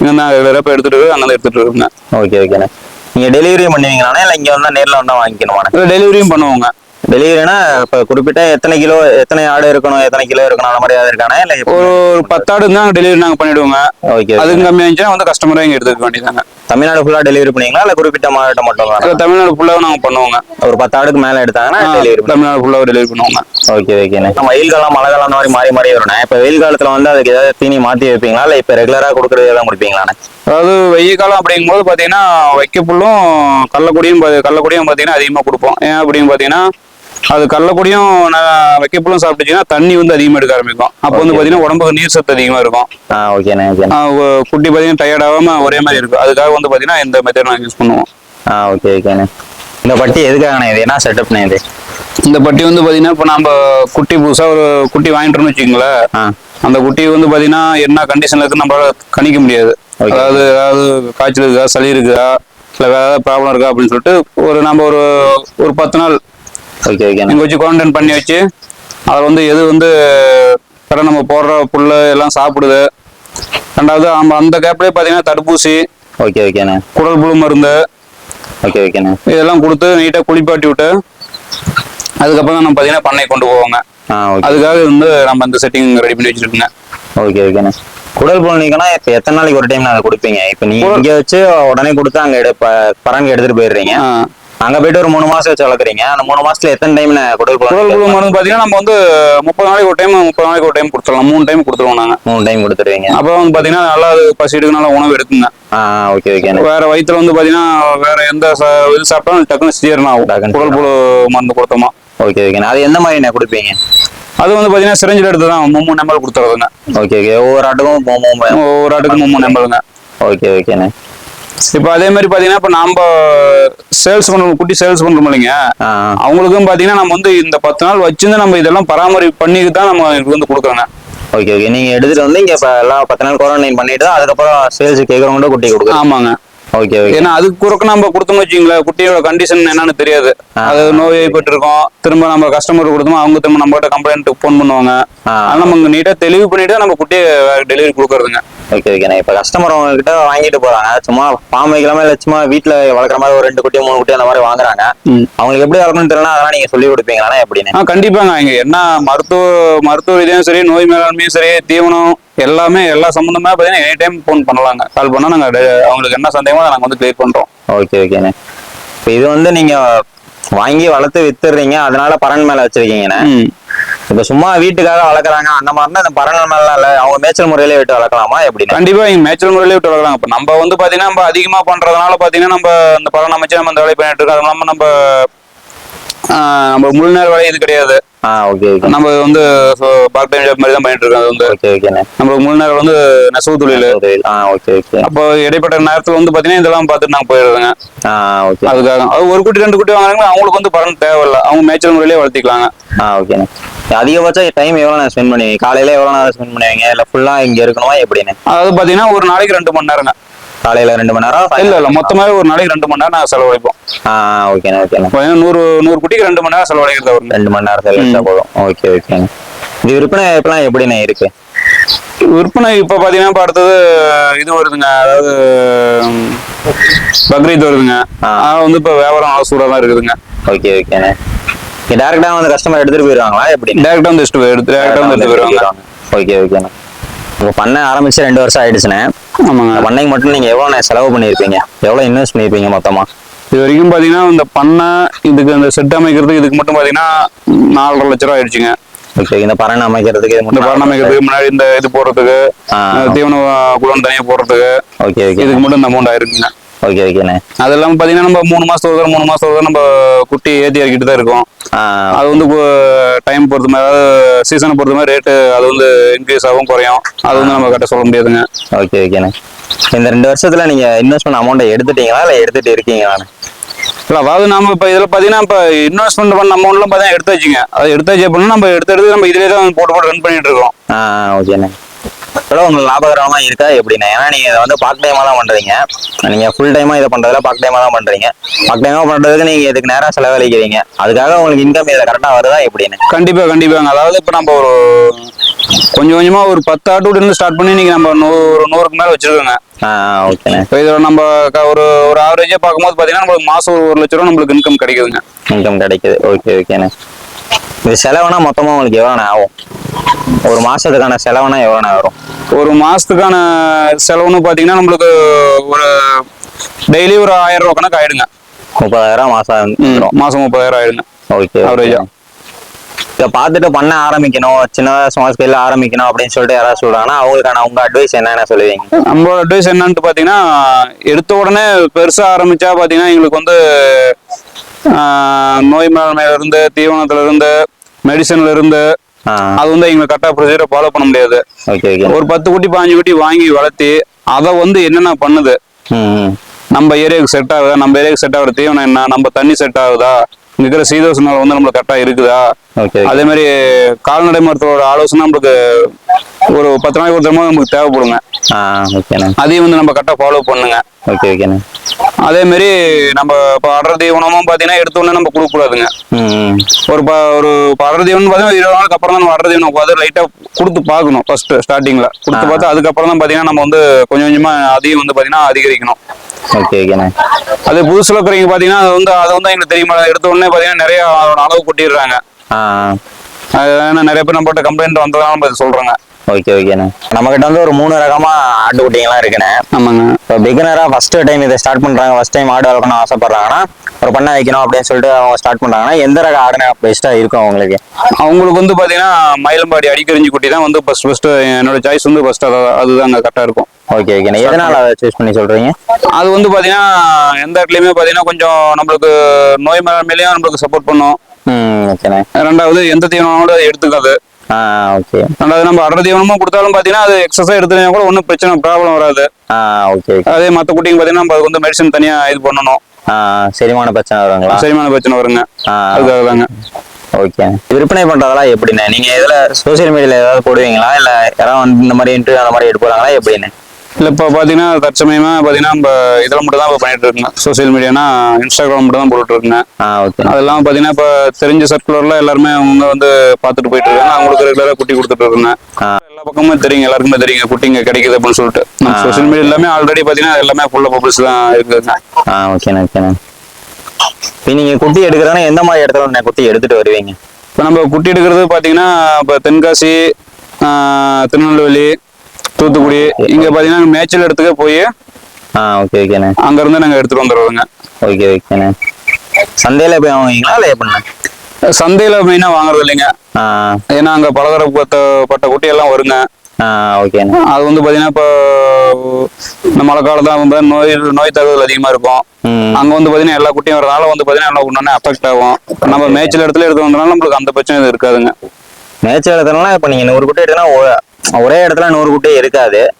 இங்க தான் ரெகுலராக எடுத்துட்டு அங்க எடுத்துட்டு இருக்குங்க ஓகே ஓகேண்ணே நீங்க டெலிவரி பண்ணுவீங்களாண்ணே? இல்லை இங்க வந்தா நேர்ல வந்தா வாங்கிக்கணுமாண்ணே? டெலிவரியும் பண்ணுவோங்க. டெலிவரினா இப்போ குறிப்பிட்ட எத்தனை கிலோ எத்தனை ஆடு இருக்கணும் எத்தனை கிலோ இருக்கணும் அந்த மாதிரி ஏதாவது இருக்கானே? இல்லை ஒரு ஒரு பத்தாடு தான் டெலிவரி நாங்க பண்ணிடுவோங்க. ஓகே அதுக்கு கம்மியா இருந்துச்சுன்னா வந்து கஸ்டமரே இங்க எடுத்துக்க வேண்டியதாங்க தமிழ்நாடு ஃபுல்லா டெலிவரி பண்ணுவீங்களா? இல்லை குறிப்பிட்ட மாவட்டம் மட்டும் தானே? தமிழ்நாடு ஃபுல்லாக நாங்க பண்ணுவோங்க. ஒரு பத்து ஆடுக்கு மேல எடுத்தாங்கன்னா டெலிவரி தமிழ்நாடு ஃபுல்லாக டெலிவரி பண்ணுவோங்க. ஓகே ஓகேண்ணே வெயில் காலம் மழை காலம் மாதிரி மாறி மாறி வரும்ண்ணே. இப்போ வெயில் காலத்துல வந்து அதுக்கு ஏதாவது தீனி மாத்தி வைப்பீங்களா? இல்லை இப்போ ரெகுலரா கொடுக்குறது எதாவது கொடுப்பீங்களாண்ணே? அதாவது வெயில் காலம் அப்படிங்கும்போது பார்த்தீங்கன்னா வைக்கப்புல்லும் கள்ளக்குடியும் கள்ளக்குடியும் பார்த்தீங்கன்னா அதிகமாக கொடுப்போம். ஏன் அப்படின்னு பார்த்தீங்கன்னா அது கள்ளக்குடியும் நான் வைக்கப்புல்லும் சாப்பிட்டுச்சுன்னா தண்ணி வந்து அதிகமாக எடுக்க ஆரம்பிக்கும். அப்போ வந்து பார்த்தீங்கன்னா உடம்புக்கு நீர் சத்து அதிகமாக இருக்கும். குட்டி பார்த்தீங்கன்னா டயர்ட் ஆகாமல் ஒரே மாதிரி இருக்கும். அதுக்காக வந்து பார்த்தீங்கன்னா இந்த மெத்தட் நாங்கள் யூஸ் பண்ணுவோம். ஆ ஓகே ஓகேண்ணே இந்த பட்டி எதுக்காகண்ணே இது? என்ன செட்டப்ண்ணே இது? இந்த பட்டி வந்து பார்த்தீங்கன்னா இப்போ நம்ம குட்டி புதுசாக ஒரு குட்டி வாங்கிட்டோம்னு வச்சுக்கோங்களேன். அந்த குட்டி வந்து பார்த்தீங்கன்னா என்ன கண்டிஷன்ல இருக்கு நம்மளால கணிக்க முடியாது. அதாவது அதாவது காய்ச்சல் இருக்கா சளி இருக்குதா இல்லை வேற ஏதாவது ப்ராப்ளம் இருக்கா அப்படின்னு சொல்லிட்டு ஒரு நம்ம ஒரு ஒரு பத்து நாள் ஓகே ஓகேண்ணே இங்கே வச்சு குவாரண்டைன் பண்ணி வச்சு அதில் வந்து எது வந்து கரெக்டாக நம்ம போடுற புல் எல்லாம் சாப்பிடுது. ரெண்டாவது நம்ம அந்த கேப்லேயே பார்த்தீங்கன்னா தடுப்பூசி ஓகே ஓகேண்ணே குடல் புழு மருந்து ஓகே ஓகேண்ணே இதெல்லாம் கொடுத்து நீட்டாக குளிப்பாட்டி விட்டு அதுக்கப்புறம் நம்ம பார்த்தீங்கன்னா பண்ணை கொண்டு போவாங்க. ஓகே அதுக்காக வந்து நம்ம அந்த செட்டிங் ரெடி பண்ணி வச்சிருக்கோங்க. ஓகே ஓகேண்ணே குடல் புல் நீக்கனா இப்போ எத்தனை நாளைக்கு ஒரு டைம் அதை கொடுப்பீங்க? இப்போ நீங்க இங்க வச்சு உடனே கொடுத்து அங்க எடு ப- பரங்க எடுத்துட்டு போயிடுறீங்க. அங்க போயிட்டு ஒரு மூணு மாசம் வச்சு வளர்க்குறீங்க. அந்த மூணு மாசத்துல எத்தனை டைம் குடல் குடல் புழு மருந்து பார்த்தீங்கன்னா நம்ம வந்து முப்பது நாளைக்கு ஒரு டைம் முப்பது நாளைக்கு ஒரு டைம் கொடுத்துடலாம். மூணு டைம் கொடுத்துருவோம் நாங்கள் மூணு டைம் கொடுத்துருவீங்க. அப்போ வந்து பார்த்தீங்கன்னா நல்லா அது பசிடுக்கு நல்லா உணவு எடுக்குங்க ஓகே ஓகேண்ணே வேற வயிற்றுல வந்து பார்த்தீங்கன்னா வேற எந்த இது சாப்பிட்டாலும் டக்குன்னு சீரணம் ஆகும். குடல் புழு மருந்து கொடுத்தோமா. ஓகே ஓகேண்ணே அது எந்த மாதிரி கொடுப்பீங்க? அது வந்து பார்த்தீங்கன்னா சிரஞ்சில் எடுத்து தான் மூணு நம்பர் கொடுத்துறதுங்க. ஓகே ஓகே ஒவ்வொரு ஆட்டுக்கும் ஒவ்வொரு ஆட்டுக்கு மூணு நம்பருங்க ஓகே ஓகேண்ணே இப்போ அதே மாதிரி பார்த்தீங்கன்னா இப்போ நம்ம சேல்ஸ் பண்ணுறோம் குட்டி சேல்ஸ் பண்ணுறோம் இல்லைங்க? அவங்களுக்கும் பார்த்தீங்கன்னா நம்ம வந்து இந்த பத்து நாள் வச்சிருந்து நம்ம இதெல்லாம் பராமரிப்பு பண்ணிட்டு தான் நம்ம இதுக்கு வந்து கொடுக்குறோங்க. Okay okay. நீங்க எடுத்துட்டு வந்து இங்க எல்லாம் பத்து நாள் குவாரண்டைன் பண்ணிட்டு தான் அதுக்கப்புறம் சேல்ஸ் கேக்குறவங்க குட்டி கொடுக்குறோம் ஆமாங்க. ஓகே ஓகே ஏன்னா அதுக்கு குறுக்க நம்ம கொடுத்தோம்னு வச்சுங்களேன் குட்டியோட கண்டிஷன் என்னன்னு தெரியாது. அது நோய்வாய்ப்பட்டு இருக்கோம் திரும்ப நம்ம கஸ்டமர் கொடுத்தோம் அவங்க திரும்ப நம்ம கிட்ட கம்ப்ளைண்ட் ஃபோன் பண்ணுவாங்க. அதனால நம்ம நீட்டா தெளிவு பண்ணிட்டு நம்ம குட்டியை டெலிவரி கொடுக்கறதுங்க. ஓகே ஓகே இப்ப கஸ்டமர் உங்ககிட்ட வாங்கிட்டு போறாங்க. சும்மா ஃபார்ம் வைக்கலாமா இல்ல சும்மா வீட்டுல வளர்க்குற மாதிரி ஒரு ரெண்டு குட்டி மூணு குட்டி அந்த மாதிரி வாங்குறாங்க. அவங்களுக்கு எப்படி வளர்க்கணும்னு தெரியல அதெல்லாம் நீங்க சொல்லி கொடுப்பீங்களா எப்படின்னு? கண்டிப்பாங்க. இங்க என்ன மருத்துவ மருத்துவ ரீதியும் சரி நோய் மேலாண்மையும் சரி தீவனம் எல்லாமே எல்லா சம்பந்தமா பார்த்தீங்கன்னா எனி டைம் ஃபோன் பண்ணலாங்க. கால் பண்ணா நாங்க டெ- அவங்களுக்கு என்ன சந்தேகமோ அதை நாங்க வந்து கிளியர் பண்றோம். ஓகே ஓகேண்ணே இப்போ இது வந்து நீங்க வாங்கி வளர்த்து வித்துடுறீங்க அதனால பறன் மேல வச்சிருக்கீங்கண்ணே. இப்ப சும்மா வீட்டுக்காக வளர்க்குறாங்க அந்த மாதிரினா இந்த மேல இல்ல அவங்க மேய்ச்சல் முறையிலே விட்டு வளர்க்கலாமா எப்படின்னு கண்டிப்பா இங்க மேய்ச்சல் முறையிலே விட்டு வளர்க்கலாம் இப்ப நம்ம வந்து பாத்தீங்கன்னா நம்ம அதிகமா பண்றதுனால பாத்தீங்கன்னா நம்ம இந்த பலன் அமைச்சு நம்ம இந்த வேலையை பண்ணிட்டு இருக்கோம் நம்ம ஆஹ், நம்ம முழு நேர வேலை இது கிடையாது. ஓகே ஓகே நம்ம வந்து பார்ட் டைம் ஜாப் மாதிரி தான் பண்ணிட்டு இருக்கோம் அது வந்து. ஓகே நம்மளுக்கு முழு நேரம் வந்து நெசவு தொழில். ஆ ஓகே ஓகே அப்போ இடைப்பட்ட நேரத்துல வந்து பாத்தீங்கன்னா இதெல்லாம் பார்த்துட்டு நாங்க போயிடுறோங்க. ஓகே அதுக்காக. அது ஒரு குட்டி ரெண்டு குட்டி வாங்குறாங்க அவங்களுக்கு வந்து பலன் தேவையில்ல. அவங்க மேய்ச்சல் முறையிலே வளர்த்திக்கலாங்க. ஆ ஓகேண்ணே அதிகபட்சம் டைம் எவ்வளோ நேரம் ஸ்பெண்ட் பண்ணுவீங்க? காலையில எவ்வளோ நேரம் ஸ்பெண்ட் பண்ணுவீங்க? இல்ல ஃபுல்லா இங்க இருக்கணுமா? எப்படின்னு? அதாவது பாத்தீங்கன்னா ஒரு நாளைக்கு ரெண்டு மணி நேரங்க. காலையில ரெண்டு மணி நேரம் இல்ல இல்ல மொத்தமாவே ஒரு நாளைக்கு ரெண்டு மணி நேரம் நாங்க செலவழிப்போம். ஆ ஓகேண்ணே ஓகேண்ணே நூறு நூறு குட்டிக்கு ரெண்டு மணி நேரம் செலவழிக்கிறது வருங்க ரெண்டு மணி நேரம் செலவிட்டா போதும். ஓகே ஓகேங்க இது விற்பனை இப்பெல்லாம் எப்படிண்ணே இருக்கு? விற்பனை இப்ப பாத்தீங்கன்னா இப்ப அடுத்தது இது வருதுங்க அதாவது பக்ரீத் வருதுங்க. ஆ. அது வந்து இப்ப வியாபாரம் நல்லா சூடா தான் இருக்குதுங்க ஓகே ஓகேண்ணே டேரக்டா வந்து கஸ்டமர் எடுத்துட்டு போயிருவாங்களா எப்படி டேரக்டா வந்து எடுத்து டேரக்டா வந்து எடுத்து போயிருவாங்க. ஓகே ஓகேண்ணே இப்போ பண்ண ஆரம்பிச்சு ரெண்டு வருஷம் ஆயிடுச்சுண்ணே. ஆமாங்க. இந்த பண்ணைக்கு மட்டும் நீங்க எவ்வளவு செலவு பண்ணியிருப்பீங்க? எவ்வளவு இன்வெஸ்ட் பண்ணியிருப்பீங்க மொத்தமா? இது வரைக்கும் பாத்தீங்கன்னா இந்த பண்ணை இதுக்கு அந்த செட் அமைக்கிறதுக்கு இதுக்கு மட்டும் பாத்தீங்கன்னா நாலரை லட்ச ரூபா ஆயிடுச்சுங்க. ஓகே இந்த பறன் அமைக்கிறதுக்கு இது இந்த மட்டும் பண்ணை அமைக்கிறதுக்கு முன்னாடி இந்த இது போடுறதுக்கு தீவன குளம் தனியா போடுறதுக்கு ஓகே ஓகே. இதுக்கு மட்டும் இந்த அமௌண்ட் ஆயிருக்குங்க. ஓகே ஓகேண்ணே அது இல்லாம பாத்தீங்கன்னா நம்ம மூணு மாசத்துக்கு ஒரு மூணு மாசத்துக்கு ஒரு நம்ம குட்டி ஏத்தி இறக்கிட்டு தான் இருக்கோம். அது வந்து டைம் பொறுத்த மாதிரி அதாவது சீசனை பொறுத்த மாதிரி ரேட்டு அது வந்து இன்க்ரீஸ் ஆகும் குறையும். அது வந்து நம்ம கரெக்டாக சொல்ல முடியாதுங்க. ஓகே ஓகேண்ணே இந்த ரெண்டு வருஷத்துல நீங்க இன்வெஸ்ட்மெண்ட் அமௌண்ட்டை எடுத்துட்டீங்களா இல்ல எடுத்துட்டு இருக்கீங்களாண்ணே இல்லை அதாவது நம்ம இப்போ இதில் பார்த்தீங்கன்னா இப்போ இன்வெஸ்ட்மெண்ட் பண்ண அமௌண்ட்லாம் பார்த்தீங்கன்னா எடுத்து வச்சுங்க அது எடுத்தாச்சு அப்படின்னா நம்ம எடுத்து எடுத்து நம்ம இதிலே தான் போட்டு போட்டு ரன் பண்ணிட்டு இருக்கோம். ஆ ஓகேண்ணே எவ்வளோ உங்களுக்கு லாபகரமா இருக்கா? எப்படிண்ணே ஏன்னா நீங்க இதை வந்து பார்ட் டைமா தான் பண்றீங்க. நீங்க ஃபுல் டைமா இதை பண்றதுல பார்ட் டைமா தான் பண்றீங்க. பார்ட் டைமா பண்றதுக்கு நீங்க இதுக்கு நேரம் செலவழிக்கிறீங்க? அதுக்காக உங்களுக்கு இன்கம் இதுல கரெக்டா வருதா எப்படின்னு? கண்டிப்பா கண்டிப்பாங்க அதாவது இப்போ நம்ம ஒரு கொஞ்சம் கொஞ்சமா ஒரு பத்து ஆட்டு இருந்து ஸ்டார்ட் பண்ணி இன்னைக்கு நம்ம நூறு நூறுக்கு மேல வச்சிருக்கோங்க. இப்போ இதில் நம்ம ஒரு ஒரு ஆவரேஜா பார்க்கும்போது பார்த்தீங்கன்னா நம்மளுக்கு மாசம் ஒரு லட்ச ரூபா நம்மளுக்கு இன்கம் கிடைக்குதுங்க. இன்கம் கிடைக்குது. ஓகே ஓகேண்ணே இது செலவுனா மொத்தமா உங்களுக்கு எவ்வளோண்ணே ஆகும்? ஒரு மாசத்துக்கான செலவுனா எவ்வளோண்ணே வரும்? ஒரு மாசத்துக்கான செலவுன்னு பார்த்தீங்கன்னா நம்மளுக்கு ஒரு டெய்லி ஒரு ஆயிரம் ரூபா கணக்கு ஆயிடுங்க. முப்பதாயிரம் மாசம் மாசம் முப்பதாயிரம் ஆயிடுங்க. ஓகே Average-ஆ. இதை பார்த்துட்டு பண்ண ஆரம்பிக்கணும். சின்னதா ஸ்மால் ஸ்கேல்ல ஆரம்பிக்கணும் அப்படின்னு சொல்லிட்டு யாராவது சொல்றாங்கன்னா அவங்களுக்கான உங்க அட்வைஸ் என்னென்ன சொல்லுவீங்க? நம்மளோட அட்வைஸ் என்னன்ட்டு பார்த்தீங்கன்னா எடுத்த உடனே பெருசா ஆரம்பிச்சா பார்த்தீங்கன்னா எங்களுக்கு வந்து நோய் மேலாண்மையில இருந்து தீவனத்துல அது வந்து எங்களுக்கு கரெக்டாக ப்ரொசீஜரை ஃபாலோ பண்ண முடியாது. ஒரு பத்து குட்டி பாஞ்சு குட்டி வாங்கி வளர்த்தி அதை வந்து என்னென்ன பண்ணுது. நம்ம ஏரியாவுக்கு செட் ஆகுதா? நம்ம ஏரியாவுக்கு செட் ஆகுற தீவனம் என்ன? நம்ம தண்ணி செட் ஆகுதா? இருக்கிற நிலை வந்து நம்மளுக்கு கரெக்டாக இருக்குதா? அதே மாதிரி கால்நடை மருத்துவரோட ஆலோசனை நம்மளுக்கு ஒரு பத்து நாளைக்கு ஒரு தடவை நமக்கு தேவைப்படுங்க. அதையும் வந்து நம்ம கரெக்டாக ஃபாலோ பண்ணுங்க. ஓகே ஓகேண்ணே அதே மாதிரி நம்ம இப்போ அடர் தீவனமும் பார்த்தீங்கன்னா எடுத்த உடனே நம்ம கொடுக்கக்கூடாதுங்க. ஒரு ப ஒரு இப்போ அடர் தீவனம் பார்த்தீங்கன்னா இருபது நாளுக்கு அப்புறம் தான் நம்ம அடர் தீவனம் பார்த்து லைட்டாக கொடுத்து பார்க்கணும் ஃபர்ஸ்ட் ஸ்டார்டிங்கில் கொடுத்து. பார்த்து அதுக்கப்புறம் தான் பார்த்தீங்கன்னா நம்ம வந்து கொஞ்சம் கொஞ்சமாக அதையும் வந்து பார்த்தீங்கன்னா அதிகரிக்கணும். ஓகே ஓகேண்ணே அது புதுசுல இருக்கிறவங்க பார்த்தீங்கன்னா அது வந்து அதை வந்து எங்களுக்கு தெரியுமா எடுத்த உடனே பார்த்தீங்கன்னா நிறைய அளவு கொட்டிடுறாங்க. அது நிறைய பேர் நம்மகிட்ட கம்ப்ளைண்ட் வந்ததால நம்ம இது சொல்றோங்க. ஓகே ஓகேண்ணே நம்மகிட்ட வந்து ஒரு மூணு ரகமா ஆட்டுக்குட்டிங்கலாம் இருக்குண்ணே. ஆமாங்க இப்போ பிகினரா ஃபர்ஸ்ட் டைம் இதை ஸ்டார்ட் பண்றாங்க ஃபர்ஸ்ட் டைம் ஆடு வளர்க்கணும் ஆசைப்படுறாங்கன்னா ஒரு பண்ணை வைக்கணும் அப்படின்னு சொல்லிட்டு அவங்க ஸ்டார்ட் பண்றாங்கன்னா எந்த ரக ஆடுனா பெஸ்டா இருக்கும் அவங்களுக்கு? அவங்களுக்கு வந்து பார்த்தீங்கன்னா மயிலம்பாடி அடிக்கரிஞ்சி குட்டி தான் வந்து ஃபர்ஸ்ட் ஃபர்ஸ்ட் என்னோட சாய்ஸ் வந்து ஃபர்ஸ்ட் அதுதாங்க கரெக்டாக இருக்கும். ஓகே ஓகேண்ணே எதனால அதை சூஸ் பண்ணி சொல்றீங்க? அது வந்து பார்த்தீங்கன்னா எந்த இடத்துலையுமே பார்த்தீங்கன்னா கொஞ்சம் நம்மளுக்கு நோய் மேலேயும் நம்மளுக்கு சப்போர்ட் பண்ணும். ரெண்டாவது எந்த தீவனமோட அது எடுத்துக்காது. ஓகே ரெண்டாவது நம்ம அடர் தீவனமும் கொடுத்தாலும் பார்த்தீங்கன்னா அது எக்ஸஸாக எடுத்துனா கூட ஒன்றும் பிரச்சனை ப்ராப்ளம் வராது. ஆ ஓகே அதே மற்ற குட்டிங்க பார்த்தீங்கன்னா நம்ம அதுக்கு வந்து மெடிசன் தனியாக இது பண்ணணும். ஆ செரிமான பிரச்சனை வருங்களா? செரிமான பிரச்சனை வருங்க. ஆ அதுக்காக தாங்க. ஓகே விற்பனை பண்றதெல்லாம் எப்படிண்ணே? நீங்க இதுல சோசியல் மீடியால ஏதாவது போடுவீங்களா? இல்ல யாராவது வந்து இந்த மாதிரி இன்டர்வியூ அந்த மாதிரி எடுத்து போறாங்களா? எப்படின்னு இல்லை இப்போ பார்த்தீங்கன்னா தற்சமயமா பார்த்தீங்கன்னா நம்ம இதில் மட்டும் தான் இப்போ பண்ணிட்டு இருக்குங்க சோசியல் மீடியானா இன்ஸ்டாகிராம் மட்டும் தான் போட்டுட்டு ஓகே அதெல்லாம் பார்த்தீங்கன்னா இப்போ தெரிஞ்ச சர்க்குலர்ல எல்லாருமே அவங்க வந்து பார்த்துட்டு போயிட்டு இருக்காங்க. அவங்களுக்கு ரெகுலராக குட்டி கொடுத்துட்டு இருக்குங்க ஆ. எல்லா பக்கமும் தெரியுங்க எல்லாருக்குமே தெரியுங்க குட்டிங்க கிடைக்குது அப்படின்னு சொல்லிட்டு. சோசியல் மீடியா எல்லாமே ஆல்ரெடி பார்த்தீங்கன்னா எல்லாமே ஃபுல்லாக பப்ளிஸ் தான் இருக்குதுங்க ஆ ஓகேண்ணே ஓகேண்ணே இப்போ நீங்க குட்டி எடுக்கிறதுனா எந்த மாதிரி இடத்துல குட்டி எடுத்துட்டு வருவீங்க? இப்போ நம்ம குட்டி எடுக்கிறது பார்த்தீங்கன்னா இப்போ தென்காசி திருநெல்வேலி தூத்துக்குடி இங்கே பார்த்தீங்கன்னா மேய்ச்சல் இடத்துக்கே போய் ஆ ஓகே ஓகேண்ணே அங்கேருந்து நாங்கள் எடுத்துகிட்டு வந்துடுவோங்க ஓகே ஓகேண்ணே சந்தையில போய் வாங்குவீங்களா இல்லை எப்படிண்ணே சந்தையில் மெயினாக வாங்குறது இல்லைங்க. ஏன்னா அங்கே பலதரப்பட்ட பட்ட குட்டியெல்லாம் வருங்க. ஓகேண்ணே அது வந்து பார்த்தீங்கன்னா இப்போ இந்த மழை காலத்தில் நோய் நோய் தாக்குதல் அதிகமாக இருக்கும். அங்கே வந்து பார்த்தீங்கன்னா எல்லா குட்டியும் வரனால வந்து பார்த்தீங்கன்னா எல்லாம் ஒன்று அஃபெக்ட் ஆகும். நம்ம மேய்ச்சல் இடத்துல எடுத்து வந்தனால நம்மளுக்கு அந்த பிரச்சனை இருக்காதுங்க. மேய்ச்சல் இடத்துலலாம் இப்போ நீங்க நூறு குட்டி எடுத்தனா ஒரே இடத்துல நூறு குட்டி இருக்காது.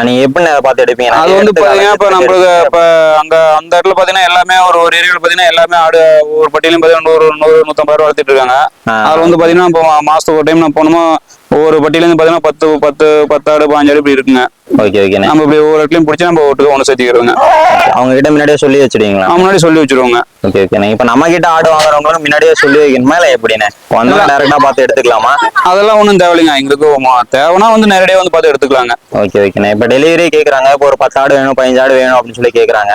நீங்க எப்படி அதை பார்த்து எடுப்பீங்க? அது வந்து பார்த்தீங்கன்னா இப்போ நம்மளுக்கு இப்போ அங்கே அந்த இடத்துல பார்த்தீங்கன்னா எல்லாமே ஒரு ஒரு ஏரியாவில் பார்த்தீங்கன்னா எல்லாமே ஆடு ஒரு பட்டியலையும் பார்த்தீங்கன்னா நூறு நூறு நூற்றம்பது ரூபா வளர்த்துட்டு இருக்காங்க. ஆ. அதில் வந்து பார்த்தீங்கன்னா இப்போ மாதத்துக்கு ஒரு டைம் நான் போனோமோ ஒவ்வொரு பட்டியலேருந்து பார்த்தீங்கன்னா பத்து பத்து பத்து ஆடு பாஞ்சு ஆடு இப்படி இருக்குங்க. ஓகே ஓகேண்ணே நம்ம இப்படி ஒவ்வொரு இடத்துலையும் பிடிச்சி நம்ம ஒட்டுக்க ஒன்று சேர்த்திக்கிறோங்க. அவங்க கிட்ட முன்னாடியே சொல்லி வச்சிடுவீங்களா? நான் முன்னாடி சொல்லி வச்சிருவோங்க. ஓகே ஓகேண்ணே இப்போ நம்ம கிட்ட ஆடு வாங்குறவங்களும் முன்னாடியே சொல்லி வைக்கணுமா? இல்லை எப்படிண்ணே வந்தா டேரக்டா பார்த்து எடுத்துக்கலாமா? அதெல்லாம் ஒன்றும் தேவையில்லைங்க. எங்களுக்கு தேவைன்னா வந்து நேரடியாக வந்து பார்த்து எடுத்துக்கலாங்க. ஓகே. ஓகேண்ணே இப்போ டெலிவரி கேட்குறாங்க இப்போ ஒரு பத்து ஆடு வேணும் பதினஞ்சு ஆடு வேணும் அப்படின்னு சொல்லி கேட்குறாங்க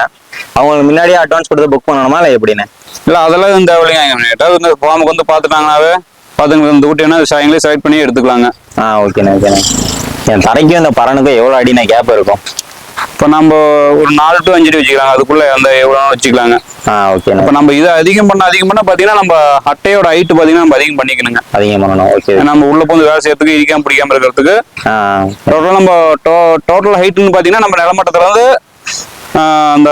அவங்களுக்கு முன்னாடியே அட்வான்ஸ் கொடுத்து புக் பண்ணணுமா இல்லை எப்படிண்ணே இல்லை அதெல்லாம் எதுவும் தேவையில்லைங்க. நேட்டாக வந்து ஃபார்முக்கு வந்து பார்த்துட்டாங்கனாவே பார்த்துங்க இந்த ஊட்டி என்ன அவங்களே செலக்ட் பண்ணி எடுத்துக்கலாங்க. ஆ ஓகேண்ணே ஓகேண்ணே என் தரைக்கும் இந்த பறனுக்கும் எவ்வளோ அடிண்ணே கேப் இருக்கும். இப்போ நம்ம ஒரு நாலு டு அஞ்சு அடி வச்சுக்கலாங்க. அதுக்குள்ள அந்த எவ்வளோ வச்சுக்கலாங்க. ஆ ஓகேண்ணே இப்போ நம்ம இதை அதிகம் பண்ண அதிகம் பண்ண பார்த்தீங்கன்னா நம்ம அட்டையோட ஹைட்டு பார்த்தீங்கன்னா நம்ம அதிகம் பண்ணிக்கணுங்க. அதிகம் பண்ணணும். ஓகே நம்ம உள்ள போந்து வேலை செய்யறதுக்கு இடிக்காம பிடிக்காம இருக்கிறதுக்கு டோட்டலாக நம்ம டோ டோட்டல் ஹைட்டுன்னு பார்த்தீங்கன்னா நம்ம நிலமட்டத்துல இருந்து ஆஹ், அந்த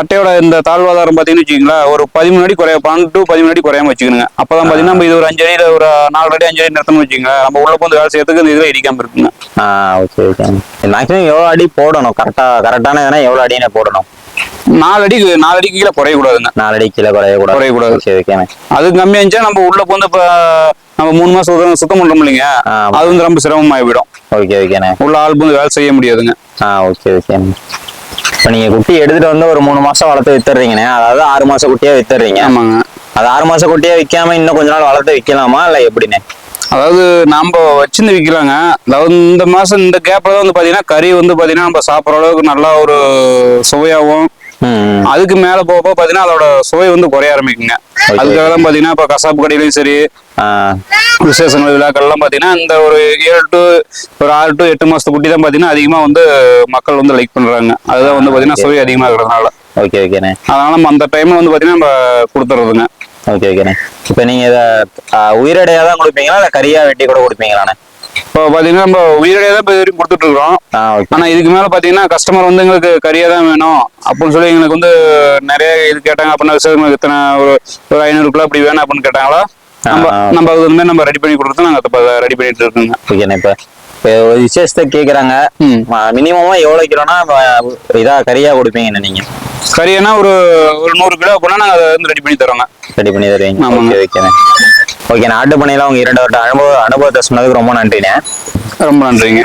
அட்டையோட இந்த தாழ்வாதாரம் பார்த்தீங்கன்னு வச்சுக்கோங்களேன் ஒரு பதிமூணு அடி குறைய பன்னெண்டு டு பதிமூணு அடி குறையாம வச்சுக்கணுங்க. அப்பதான் பார்த்தீங்கன்னா நம்ம இது ஒரு அஞ்சு அடியில் ஒரு நாலு அடி அஞ்சு அடி நிறுத்தணும்னு வச்சுக்கோங்களேன். நம்ம உள்ள போந்து வேலை செய்யறதுக்கு இந்த இதில் இடிக்காம இருக்குங்க. ஆ ஓகே ஓகே மேக்ஸிமம் எவ்வளோ அடி போடணும்? கரெக்டாக கரெக்டான எதனா எவ்வளோ அடினே போடணும்? நாலு அடி நாலு அடிக்கு கீழே குறையக்கூடாதுங்க. நாலு அடி கீழே குறையக்கூடாது. குறையக்கூடாது. ஓகே ஓகேண்ணே அது கம்மியா இருந்துச்சா நம்ம உள்ள போந்து இப்போ நம்ம மூணு மாசம் சுத்தம் பண்றோம் இல்லைங்க. அது வந்து ரொம்ப சிரமமாகி போயிடும் ஓகே ஓகேண்ணே உள்ள ஆள் வந்து வேலை செய்ய முடியாதுங்க. ஆ ஓகே ஓகேண்ணே இப்போ நீங்கள் குட்டி எடுத்துட்டு வந்து ஒரு மூணு மாசம் வளர்த்து வித்துறீங்கண்ணே அதாவது ஆறு மாசம் குட்டியா வித்துறீங்க ஆமாங்க. அது ஆறு மாசம் குட்டியா விற்காம இன்னும் கொஞ்ச நாள் வளர்த்து விற்கலாமா இல்லை எப்படிண்ணே? அதாவது நம்ம வச்சிருந்து விற்கலாங்க அதாவது இந்த மாசம் இந்த கேப்ல தான் வந்து பாத்தீங்கன்னா கறி வந்து பாத்தீங்கன்னா நம்ம சாப்பிட்ற அளவுக்கு நல்லா ஒரு சுவையாகவும் அதுக்கு மேல போக போக பாத்தீங்கன்னா அதோட சுவை வந்து குறைய ஆரம்பிக்குங்க. அதுக்காக தான் பாத்தீங்கன்னா இப்ப கசாப்பு கடையிலையும் சரி விசேஷங்கள் விழாக்கள்லாம் பாத்தீங்கன்னா இந்த ஒரு ஏழு டு ஒரு ஆறு டு எட்டு மாசத்து குட்டி தான் பாத்தீங்கன்னா அதிகமா வந்து மக்கள் வந்து லைக் பண்றாங்க. அதுதான் வந்து பாத்தீங்கன்னா சுவை அதிகமா இருக்கிறதுனால ஓகே ஓகேண்ணே. அதனால நம்ம அந்த டைம்ல வந்து பாத்தீங்கன்னா நம்ம கொடுத்துறதுங்க. ஓகே ஓகேண்ணே. இப்போ நீங்கள் இதை உயிரடையாக தான் கொடுப்பீங்களா? இல்லை கறியா வெட்டி கூட கொடுப்பீங்களாண்ணே? இப்போ பாத்தீங்கன்னா நம்ம உயிரிழையே தான் இப்போ வரைக்கும் கொடுத்துட்டு இருக்கிறோம் ஆனா இதுக்கு மேல பாத்தீங்கன்னா கஸ்டமர் வந்து எங்களுக்கு கறியா தான் வேணும். அப்படின்னு சொல்லி எங்களுக்கு வந்து நிறைய இது கேட்டாங்க. அப்படின்னா விசேஷங்களுக்கு இத்தனை ஒரு ஒரு ஐநூறு கிலோ அப்படி வேணும் அப்படின்னு கேட்டாங்களா? நம்ம. நம்ம அது வந்து நம்ம ரெடி பண்ணி கொடுத்து நாங்க ரெடி பண்ணிட்டு இருக்கோங்க. ஓகேண்ணே இப்போ ஒரு விசேஷத்தை கேட்குறாங்க ம். மினிமமா எவ்வளோ கிலோனா இதா கறியா கொடுப்பீங்கண்ணே நீங்க? கறியானா ஒரு ஒரு நூறு கிலோ அப்படின்னா நாங்க அதை வந்து ரெடி பண்ணி தரோங்க. ரெடி பண்ணி தருவீங்க. ஆமாங்க. ஓகே ஓகேண்ணே ஓகே நான் நாட்டு பண்ணையில உங்க இரண்டு வருட அனுபவ அனுபவத்தை சொன்னதுக்கு ரொம்ப நன்றிண்ணே. ரொம்ப நன்றிங்க.